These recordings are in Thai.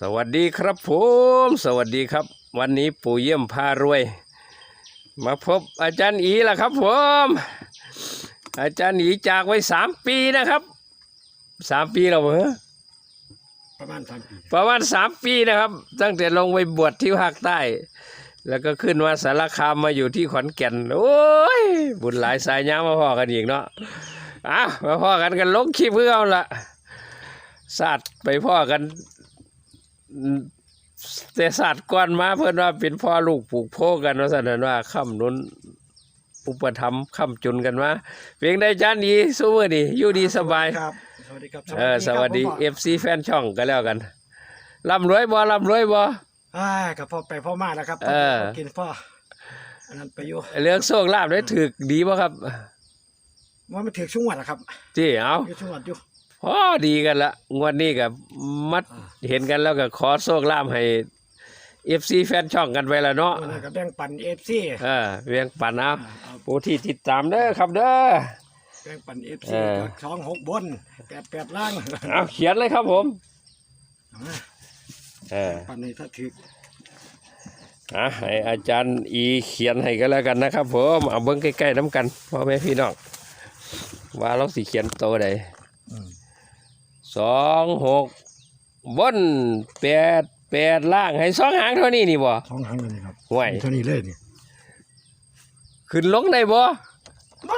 สวัสดีครับผม สวัสดีครับ วันนี้ปู่เยี่ยมพารวย มาพบอาจารย์อีแล้วครับผม อาจารย์อีจากไว้สามปีนะครับสามปีแล้วเหรอประมาณสามปีประมาณสามปีนะครับ ตั้งแต่ลงไปบวชที่ภาคใต้ แล้วก็ขึ้นมาสารคามมาอยู่ที่ขอนแก่นโอ้ยบุญหลายสายย้ามาพ่อกันอีกเนาะอะมาพ่อกันกันลงคลิปเพื่อเอาละศาสตร์ไปพ่อกันอืม แต่ศาสตร์ก่อนมาเพื่อนว่าเป็นพ่อลูกปลูกโพกันว่าสันนั้นว่าค่ำนุนอุปถัมภ์ค่ำจุนกันมาเพียงได้จานดีสู้มือดีอยู่ดีสบายครับสวัสดีครับเออสวัสดีครับผมเอฟซีแฟนช่องกันแล้วกันร่ำรวยบ่ร่ำรวยบ่อ่ากับพ่อไปพ่อมาแล้วครับเออกินพ่ออันนั้นไปอยู่เรื่องโชคลาภได้ถือดีบ่ครับว่ามันถือช่วงวันแล้วครับที่เอาอยู่ช่วงวันอยู่ พอดีกันละงวดนี้กับมัดอ่าเห็นกันแล้วก็ขอโชคลาภให้เอฟซีแฟนช่องกันไปละเนาะวันนั้นก็แบ่งปันเอฟซีเออเวียงปันเอาเอาผู้ที่ติดตามเด้อครับเด้อแบ่งปันเอฟเอซีอสองหกบนแปดแปดล่างเอาเขียนเลยครับผมเอามาเออปันในถ้าถืออะให้อาจารย์อีเขียนให้กันแล้วกันนะครับผมเอาเบิ้งใกล้ๆน้ำกันพ่อแม่พี่น้องว่าเราสิเขียนโตวใดอืม สองหกบนแปดแปดล่างให้สองหางเท่านี้นี่บ่สองหางเลยนี่ครับห่วยเท่านี้เลยนี่ขึ้นลงได้บ่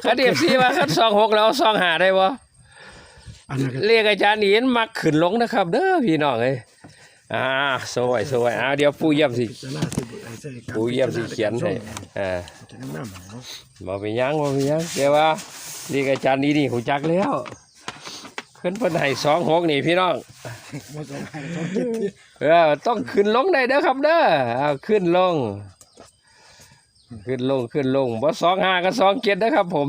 คดีซีว่าคันสองหกแล้วสองหาได้บ่อันนั้นก็เรียกอาจารย์เห็นมักขึ้นลงนะครับ เด้อพี่น้องเอ้ยอ่าสวยสวยอ่าเดี๋ยวปู่เยี่ยมสิ จะน่าสิบุไอ้เส้นปู่เยี่ยมสิเขียนให้อ่าจะนั่งน้ำเนาะบ่ไปนหยังบ่ไปนหยังแต่ว่าเรียกอาจารย์นี้นี่หูจักแล้ว ขึ้นเพิ่นให้สองหกนี่พี่น้องมาสองหางสองเจ็ดที่เออต้องขึ้นลงได้เด้อครับเด้อเอาขึ้นลง ขึ้นลงขึ้นลงบ่สองห้าก็สองเจ็ดนะครับ ผม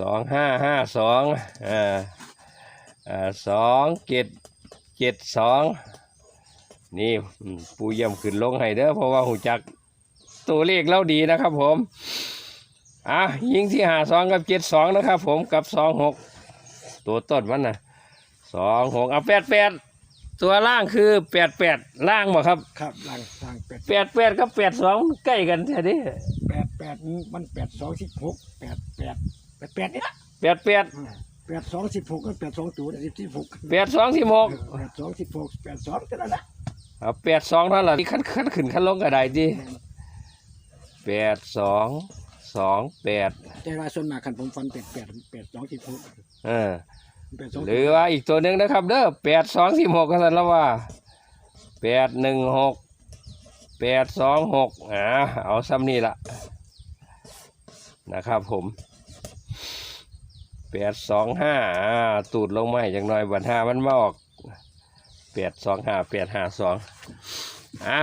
สองห้าห้าสองอ่าอ่าสองเจ็ดเจ็ดสองนี่อืมปูเยี่ยมขึ้นลงให้เด้อเพราะว่าหูจักตัวเลขเราดีนะครับผมอะยิงที่หาสองกับเจ็ดสองนะครับผมกับสองหก ตัวต้นมันนะสองหกเอาแปดแปดตัวล่างคือแปดแปดล่างบ่ครับครับล่างล่างแปดแปดแปดกับแปดสองใกล้กันแท้ดิแปดแปดมันแปดสองสิบหกแปดแปดแปดแปดนี่ละแปดแปดแปดสองสิบหกก็แปดสองตัวสิบสิบหกแปดสองสิบหกแปดสองสิบหกแปดสองเท่านั้นละเอาแปดสองเท่าไหร่ขั้นขั้นขึ้นขั้นลงก็ได้ดิแปดสองสองแปดแต่ว่าส่วนมากคันผมฟันแปดแปดแปดสองสิบหกเออ หรือว่าอีกตัวหนึ่งนะครับ เด้อแปดสองสิบหกก็สันแล้วว่าแปดหนึ่งหกแปดสองหกอ่าเอาซ้ำนี่ละนะครับผมแปดสองห้าตูดลงมาให้จังน่อยบันห้ามันมาออกแปดสองห้าแปดห้าสองอะ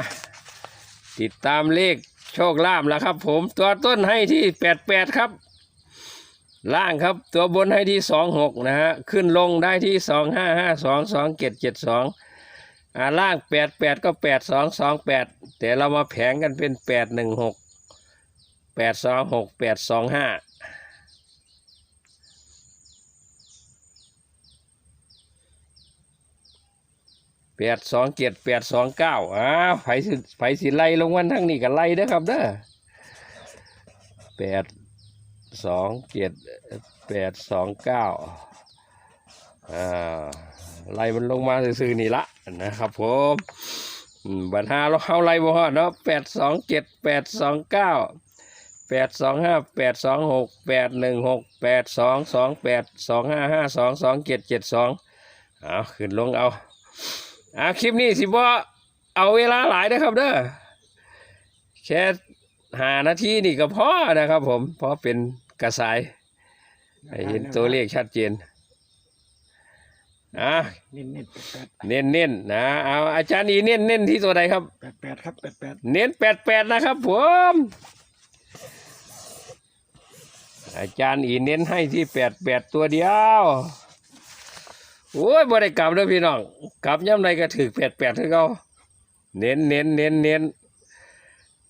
ติดตามเลขโชคลาภแล้วครับ ผมตัวต้นให้ที่แปดแปดครับ ล่างครับตัวบนให้ที่สองหกนะฮะขึ้นลงได้ที่สองห้าห้าสองสองเจ็ดเจ็ดสองอ่าล่างแปดแปดก็แปดสองสองแปดแต่เรามาแผงกันเป็นแปดหนึ่งหกแปดสองหกแปดสองห้าแปดสองเจ็ดแปดสองเก้าอ้าวไผสิไผสิไล่ลงวันทั้งนี้ก็ไล่เด้อครับเด้อแปด สองเจ็ดแปดสองเก้าอ่าไล่มันลงมาซื่อๆนี่ละนะครับผมบัตรห้าเราเข้าไล่บ่ฮอดเนาะแปดสองเจ็ดแปดสองเก้าแปดสองห้าแปดสองหกแปดหนึ่งหกแปดสองสองแปดสองห้าห้าสองสองเจ็ดเจ็ดสองเอาขึ้นลงเอาอ่าคลิปนี้สิบ่เอาเวลาหลายนะครับเด้อแค่หานาทีนี่ก็พอนะครับผมเพราะเป็น กระสายให้เห็นตัวเลขชัดเจนอะเน้นเน้นแปดเน้นเน้นๆนะเอาอาจารย์อีเน้นเน้นที่ตัวใดครับแปดแปดครับแปดแปดเน้นแปดแปดนะครับผมอาจารย์อีเน้นให้ที่แปดแปดตัวเดียวโอ้ยบ่ได้กลับเด้อพี่น้องกลับย่ำใดก็ถือแปดแปดคือเขาเน้นเน้นเน้นเน้น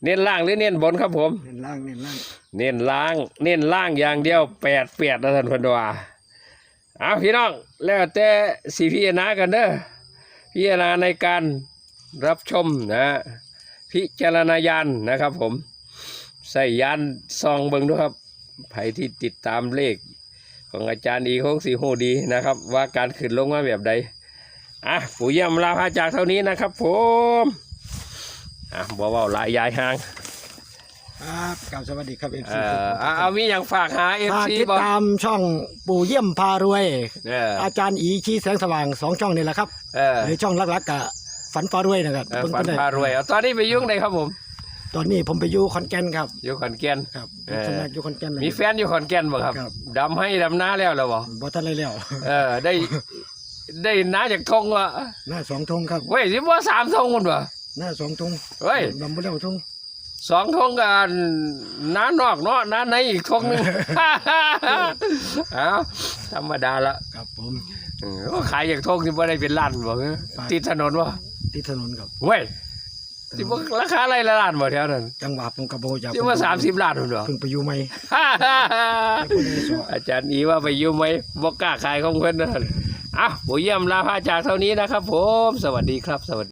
เน้นล่างหรือเน้นบนครับผม เน้นล่างเน้นล่างเน้นล่าง เน้นล่างอย่างเดียวแปดแปดนะท่านเพันว่าเอาพี่น้องแล้วแต่สีพี่นากันเด้อพิจารณาในการรับชมนะฮะพิจารณาญาณนะครับผม ใส่ยานซองเบิงด้วยครับใครที่ติดตามเลขของอาจารย์อีคงสีหูดีนะครับ ว่าการขึ้นลงมาแบบใดอะปู่เยี่ยมลาพาจากเท่านี้นะครับผม อะบอกว่าหลายยายห่างครับกล่าวสวัสดีครับเอฟเอซีอเอาเอามีอย่างฝากหาเอฟฝากซีติดบอกตามช่องปู่เยี่ยมพารวย เอออาจารย์อีชี้แสงสว่างสองช่องนี่แหละครับเออในช่องลักๆกับฝันฟ้ารวยนะครับเออเพิ่งฝันได้พารวยเอาตอนนี้ไปยุ่งไหนครับผมตอนนี้ผมไปอยู่ขอนแก่นครับอยู่ขอนแก่น ครับเออสำนักอยู่ขอนแก่นเลย มีแฟนอยู่ขอนแก่นบ่ครับครับ ดำให้ดำน้าแล้วเหรอบ่บ่ทันไรแล้วเออได้ ได้น้าจากทงวะหน้าสองทงครับเว้ยสิบ่สามทงคนวะ หน้าสองทงเฮ้ยลำบุเร็วทงสองทงกันน้านอกเนาะน้าในอีกทงหนึงเอาธรรมดาละครับผมเออก็ขายอย่างทงที่บ่ได้เป็นล้านบ่เอ้ยติดถนนวะที่ถนนครับเว้ยสิบ่ราคาไรละล้านบ่แถวนั้นจังหวะผมกับโบอยากสิว่าสามสิบล้านพุ่นบ่เพิ่งไปอยู่ใหม่อาจารย์อีว่าไปอยู่ไหมบ่กล้าขายของเพิ่นนั่นอะผมเยี่ยมลาพาจากเท่านี้นะครับผม สวัสดีครับสวัสดี